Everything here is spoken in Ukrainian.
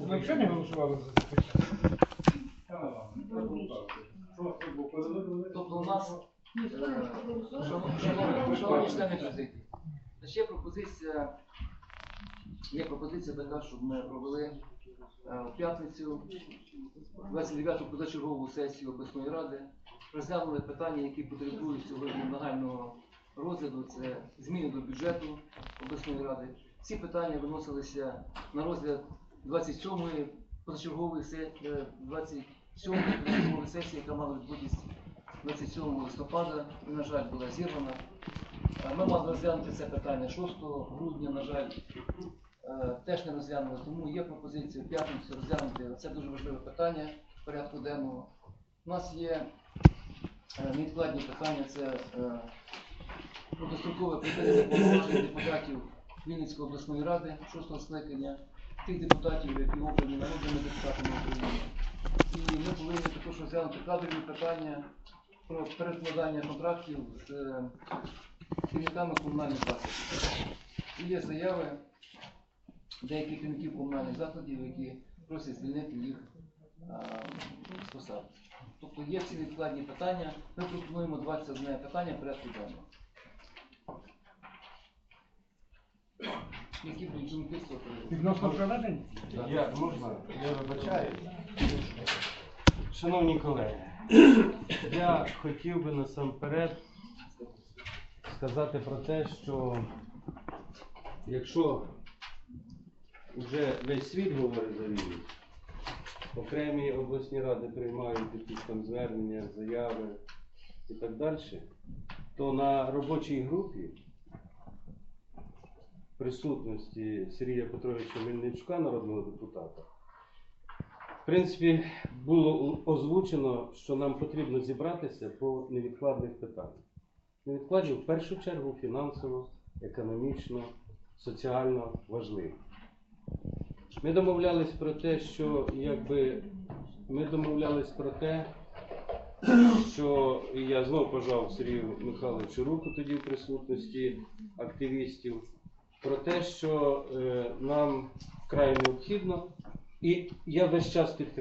Взагалі не голосували за закриття? Тобто у нас, шановні члени ще пропозиція, є пропозиція така, щоб ми провели в п'ятницю 29-ту позачергову сесію обласної ради, розглянули питання, які потребують сьогодні нагального розгляду, це зміни до бюджету обласної ради. Ці питання виносилися на розгляд 27-ї позачергової се- е, 27-ї сесії, яка мала відбутися 27 листопада, і, на жаль, була зірвана. Е, Ми мали розглянути це питання 6 грудня, на жаль, е, теж не розглянули, тому є пропозиція в п'ятницю розглянути. Це дуже важливе питання порядку денного. У нас є невідкладні питання, це е, про дострокове припинення повноважень депутатів Вінницької обласної ради 6 скликання, тих депутатів, які обрані народними депутатами України. І ми повинні також розглянути кадрові питання про перекладання контрактів з е, керівниками комунальних закладів. І є заяви деяких керівників комунальних закладів, які просять звільнити їх з посад. Тобто є ці відкладні питання. Ми пропонуємо 21 питання порядку денного. Які будуть думки? Відносно проведення? Я можна, я вибачаю. Шановні колеги, я хотів би насамперед сказати про те, що якщо вже весь світ говорить за війну, окремі обласні ради приймають якісь там звернення, заяви і так далі, то на робочій групі присутності Сергія Петровича Мельничука, народного депутата, в принципі, було озвучено, що нам потрібно зібратися по невідкладних питаннях. Невідкладні в першу чергу фінансово, економічно, соціально важливі. Ми домовлялись про те, що якби ми домовлялись про те, що я знову пожав Сергію Михайловичу руку тоді в присутності активістів, про те, що е, нам вкрай необхідно, і я весь час підтримую.